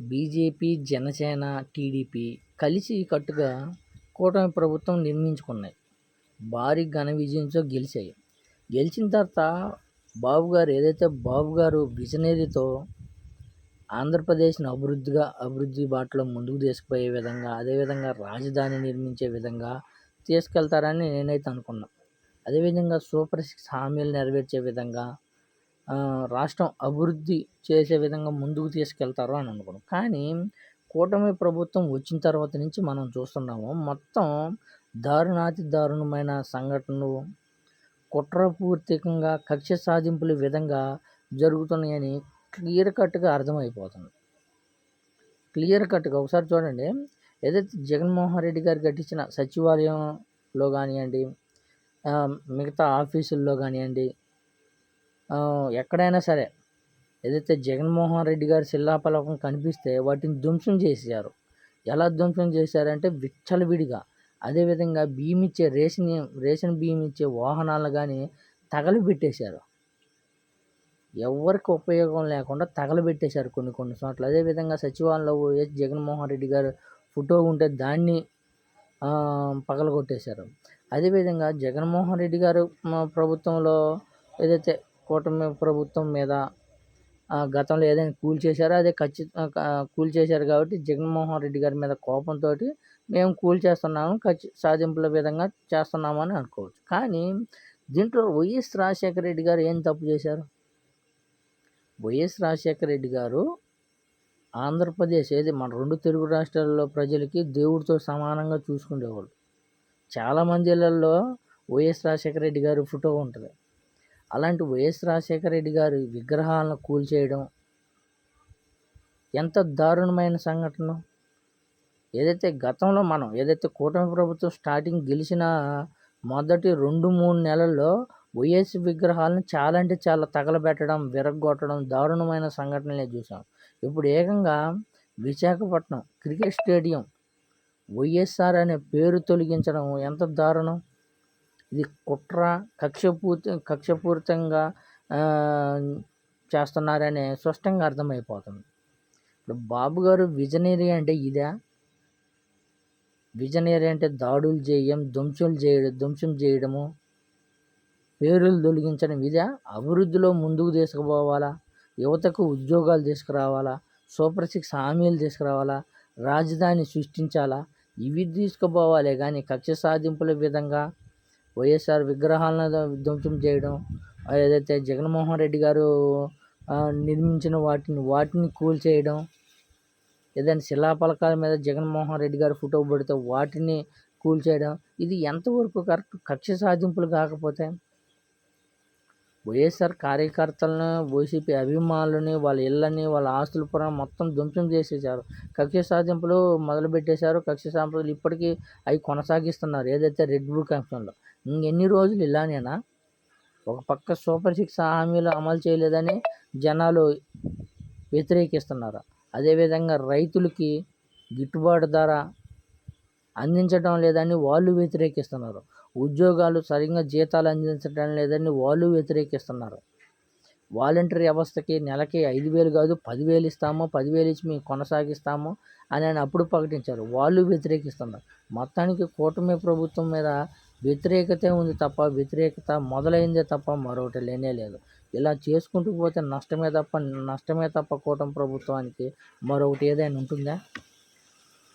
BJP Janasena TDP కలిసి కట్టుగా కూటమి ప్రభుత్వం నిర్మించుకున్నాయి. భారీ ఘన విజయంతో గెలిచాయి. గెలిచిన తర్వాత బాబు గారు ఏదైతే బాబు గారు విజనరీతో ఆంధ్రప్రదేశ్ని అభివృద్ధిగా అభివృద్ధి బాటలో ముందుకు తీసుకుపోయే విధంగా అదేవిధంగా రాజధాని నిర్మించే విధంగా తీసుకెళ్తారని నేనైతే అనుకున్నాను అదేవిధంగా సూపర్ సిక్స్ హామీలు నెరవేర్చే విధంగా రాష్ట్రం అభివృద్ధి చేసే విధంగా ముందుకు తీసుకెళ్తారు అని అనుకున్నాం. కానీ కూటమి ప్రభుత్వం వచ్చిన తర్వాత నుంచి మనం చూస్తున్నాము మొత్తం దారుణాతి దారుణమైన సంఘటనలు కుట్రపూర్తికంగా కక్ష సాధింపుల విధంగా జరుగుతున్నాయని క్లియర్ కట్గా అర్థమైపోతుంది. క్లియర్ కట్గా ఒకసారి చూడండి. ఏదైతే జగన్మోహన్ రెడ్డి గారు కట్టించిన సచివాలయంలో కానివ్వండి మిగతా ఆఫీసుల్లో కానివ్వండి ఎక్కడైనా సరే ఏదైతే జగన్మోహన్ రెడ్డి గారి శిల్లాపలకం కనిపిస్తే వాటిని ధ్వంసం చేశారు. ఎలా ధ్వంసం చేశారంటే విచ్చలవిడిగా. అదేవిధంగా బియ్యం ఇచ్చే రేషన్ రేషన్ బియ్యం ఇచ్చే వాహనాలు కానీ తగలబెట్టేశారు. ఎవరికి ఉపయోగం లేకుండా తగలబెట్టేశారు కొన్ని కొన్ని చోట్ల. అదేవిధంగా సచివాలయంలో వైఎస్ జగన్మోహన్ రెడ్డి గారు ఫోటో ఉంటే దాన్ని పగలగొట్టేశారు. అదేవిధంగా జగన్మోహన్ రెడ్డి గారు మా ప్రభుత్వంలో ఏదైతే కూటమి ప్రభుత్వం మీద గతంలో ఏదైనా కూలి చేశారో అదే ఖచ్చితంగా కూలి చేశారు కాబట్టి జగన్మోహన్ రెడ్డి గారి మీద కోపంతో మేము కూలి చేస్తున్నాము ఖచ్చి సాధింపుల విధంగా చేస్తున్నాము అని అనుకోవచ్చు. కానీ దీంట్లో వైఎస్ రాజశేఖర రెడ్డి గారు ఏం తప్పు చేశారు? వైఎస్ రాజశేఖర రెడ్డి గారు ఆంధ్రప్రదేశ్ ఏది మన రెండు తెలుగు రాష్ట్రాల్లో ప్రజలకి దేవుడితో సమానంగా చూసుకునేవాళ్ళు. చాలామంది ఇళ్ళలో వైఎస్ రాజశేఖర రెడ్డి గారి ఫోటో ఉంటుంది. అలాంటి వైఎస్ రాజశేఖర రెడ్డి గారి విగ్రహాలను కూల్చేయడం ఎంత దారుణమైన సంఘటన. ఏదైతే గతంలో మనం ఏదైతే కూటమి ప్రభుత్వం స్టార్టింగ్ గెలిచిన మొదటి రెండు మూడు నెలల్లో వైఎస్ విగ్రహాలను చాలా అంటే చాలా తగలబెట్టడం విరగొట్టడం దారుణమైన సంఘటనలే చూసాం. ఇప్పుడు ఏకంగా విశాఖపట్నం క్రికెట్ స్టేడియం వైఎస్ఆర్ అనే పేరు తొలగించడం ఎంత దారుణం. ఇది కుట్ర కక్షపూర్తి కక్షపూరితంగా చేస్తున్నారని చేస్తున్నారనే స్పష్టంగా అర్థమైపోతుంది. ఇప్పుడు బాబు గారు విజనరీ అంటే ఇదా? విజనరీ అంటే దాడులు చేయడం ధ్వంసం చేయడం ధ్వంసం చేయడము పేరులు తొలగించడం ఇదా? అభివృద్ధిలో ముందుకు తీసుకుపోవాలా? యువతకు ఉద్యోగాలు తీసుకురావాలా? సూపర్ సిక్స్ హామీలు తీసుకురావాలా? రాజధాని సృష్టించాలా? ఇవి తీసుకుపోవాలి కానీ కక్ష సాధింపుల విధంగా వైఎస్ఆర్ విగ్రహాలను ధ్వంసం చేయడం ఏదైతే జగన్మోహన్ రెడ్డి గారు నిర్మించిన వాటిని వాటిని కూల్చేయడం ఏదైనా శిలాఫలకాల మీద జగన్మోహన్ రెడ్డి గారు ఫోటో పెడితే వాటిని కూల్చేయడం ఇది ఎంతవరకు కరెక్ట్ కక్ష సాధింపులు కాకపోతే వైఎస్ఆర్ కార్యకర్తలను వైసీపీ అభిమానులని వాళ్ళ ఇళ్ళని వాళ్ళ ఆస్తుల పురాణం మొత్తం ధ్వంసం చేసేసారు కక్ష సాధింపులు మొదలుపెట్టేశారు. కక్ష సాధింపులు ఇప్పటికీ అవి కొనసాగిస్తున్నారు. ఏదైతే రెడ్ బ్లూ కంపెనీలో ఇంకెన్ని రోజులు ఇలానేనా? ఒక పక్క సూపర్ సిక్స్ హామీలు అమలు చేయలేదని జనాలు వ్యతిరేకిస్తున్నారు? అదేవిధంగా రైతులకి గిట్టుబాటు ధర అందించడం లేదని వాళ్ళు వ్యతిరేకిస్తున్నారు. ఉద్యోగాలు సరిగ్గా జీతాలు అందించడం లేదని వాళ్ళు వ్యతిరేకిస్తున్నారు. వాలంటరీ వ్యవస్థకి నెలకి ఐదు వేలు కాదు పదివేలు ఇస్తాము పదివేలు ఇచ్చి మేము కొనసాగిస్తాము అని ఆయన అప్పుడు ప్రకటించారు. వాళ్ళు వ్యతిరేకిస్తున్నారు. మొత్తానికి కూటమి ప్రభుత్వం మీద వ్యతిరేకతే ఉంది తప్ప వ్యతిరేకత మొదలైందే తప్ప మరొకటి లేనే లేదు. ఇలా చేసుకుంటూ పోతే నష్టమే తప్ప నష్టమే తప్ప కూటమి ప్రభుత్వానికి మరొకటి ఏదైనా ఉంటుందా?